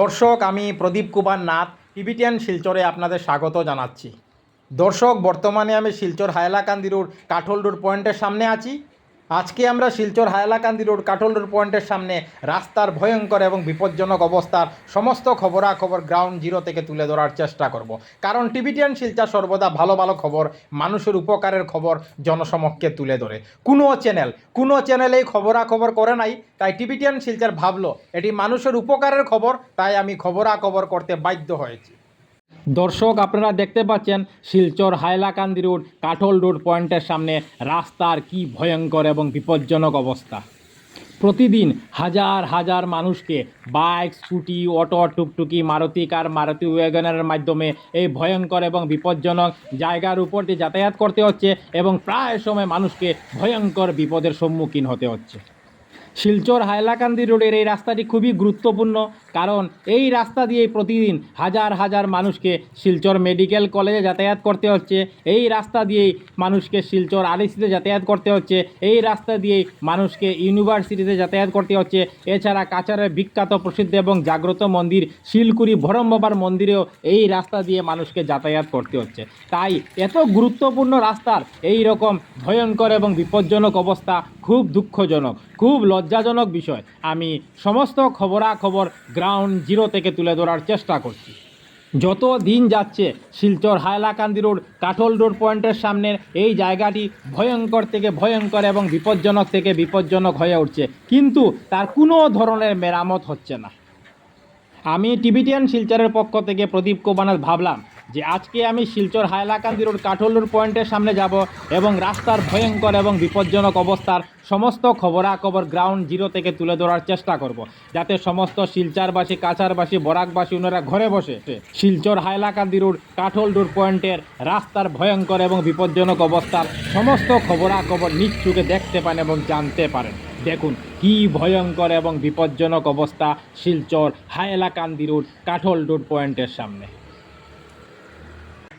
দর্শক, আমি প্রদীপ কুমার নাথ টিভিটিয়ান শিলচরে আপনাদের স্বাগত জানাচ্ছি। দর্শক, বর্তমানে আমি শিলচর হায়লাকান্দি রোড কাঠল রোড পয়েন্টের সামনে আছি। আজকে আমরা শিলচর হায়লাকান্দি রোড কাঠল রোড পয়েন্টের সামনে রাস্তার ভয়ঙ্কর এবং বিপজ্জনক অবস্থার সমস্ত খবরাখবর গ্রাউন্ড জিরো থেকে তুলে ধরার চেষ্টা করব। কারণ টিভিটিয়ান শিলচর সর্বদা ভালো ভালো খবর, মানুষের উপকারের খবর জনসমক্ষে তুলে ধরে। কোনো চ্যানেল কোনো চ্যানেল এই খবরাখবর করে নাই, তাই টিভিটিয়ান শিলচর ভাবলো, এটি মানুষের উপকারের খবর, তাই আমি খবরাখবর করতে বাধ্য হয়েছি। দর্শক, আপনারা দেখতে পাচ্ছেন শিলচর হাইলাকান্দি রোড, কাঠল রোড পয়েন্টের সামনে রাস্তার কি ভয়ঙ্কর এবং বিপজ্জনক অবস্থা। প্রতিদিন হাজার হাজার মানুষকে বাইক, স্কুটি, অটো, টুকটুকি, মারুতি কার, মারুতি ওয়াগনের মাধ্যমে এই ভয়ঙ্কর এবং বিপজ্জনক জায়গার উপর দিয়ে যাতায়াত করতে হচ্ছে এবং প্রায় সময় মানুষকে ভয়ঙ্কর বিপদের সম্মুখীন হতে হচ্ছে। শিলচর হাইলাকান্দি রোডের এই রাস্তাটি খুবই গুরুত্বপূর্ণ, কারণ এই রাস্তা দিয়ে প্রতিদিন হাজার হাজার মানুষকে শিলচর মেডিকেল কলেজে যাতায়াত করতে হচ্ছে। এই রাস্তা দিয়েই মানুষকে শিলচর আরএসিতে যাতায়াত করতে হচ্ছে। এই রাস্তা দিয়েই মানুষকে ইউনিভার্সিটিতে যাতায়াত করতে হচ্ছে। এছাড়া কাছাড়ের বিখ্যাত প্রসিদ্ধ এবং জাগ্রত মন্দির শিলকুড়ি ভরম বাবার মন্দিরেও এই রাস্তা দিয়ে মানুষকে যাতায়াত করতে হচ্ছে। তাই এত গুরুত্বপূর্ণ রাস্তার এই রকম ভয়ঙ্কর এবং বিপজ্জনক অবস্থা খুব দুঃখজনক, খুব লজ্জাজনক বিষয়। আমি সমস্ত খবরাখবর গ্রাউন্ড জিরো থেকে তুলে ধরার চেষ্টা করছি। যত দিন যাচ্ছে, শিলচর হায়লাকান্দি রোড, কাঠল রোড পয়েন্টের সামনের এই জায়গাটি ভয়ঙ্কর থেকে ভয়ঙ্কর এবং বিপজ্জনক থেকে বিপজ্জনক হয়ে উঠছে। কিন্তু তার কোনো ধরনের মেরামত হচ্ছে না। আমি টিবিটিয়ান শিলচরের পক্ষ থেকে প্রদীপ কোবানাথ ভাবলাম যে আজকে আমি শিলচর হাইলাকান্দি রোড কাঠলুর পয়েন্টের সামনে যাব এবং রাস্তার ভয়ঙ্কর এবং বিপজ্জনক অবস্থার সমস্ত খবরাখবর গ্রাউন্ড জিরো থেকে তুলে ধরার চেষ্টা করব, যাতে সমস্ত শিলচারবাসী, কাছারবাসী, বরাকবাসী ওনারা ঘরে বসে শিলচর হাইলাকান্দি রোড কাঠল পয়েন্টের রাস্তার ভয়ঙ্কর এবং বিপজ্জনক অবস্থার সমস্ত খবরাখবর চোখে দেখতে পান এবং জানতে পারেন। দেখুন কি ভয়ঙ্কর এবং বিপজ্জনক অবস্থা শিলচর হায়লাকান্দি রোড কাঠল পয়েন্টের সামনে।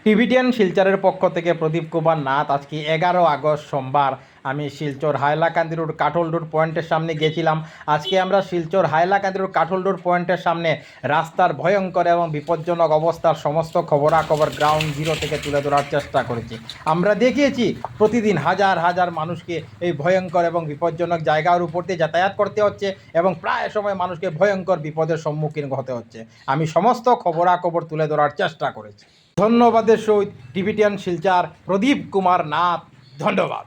টিভিটিয়ান শিলচরের পক্ষ থেকে প্রদীপ কুমার নাথ আজকে এগারো আগস্ট সোমবার। আমি শিলচর হাইলাকান্দি রোড, কাঠল রোড পয়েন্টের সামনে গেছিলাম। আজকে আমরা শিলচর হাইলাকান্দি রোড, কাঠল রোড পয়েন্টের সামনে রাস্তার ভয়ঙ্কর এবং বিপজ্জনক অবস্থার সমস্ত খবরাখবর গ্রাউন্ড জিরো থেকে তুলে ধরার চেষ্টা করেছি। আমরা দেখিয়েছি প্রতিদিন হাজার হাজার মানুষকে এই ভয়ঙ্কর এবং বিপজ্জনক জায়গার উপর দিয়ে যাতায়াত করতে হচ্ছে এবং প্রায় সময় মানুষকে ভয়ঙ্কর বিপদের সম্মুখীন হতে হচ্ছে। আমি সমস্ত খবরাখবর তুলে ধরার চেষ্টা করেছি। ধন্যবাদের সহিত টিভিটিয়ান শিলচার প্রদীপ কুমার নাথ ধন্যবাদ।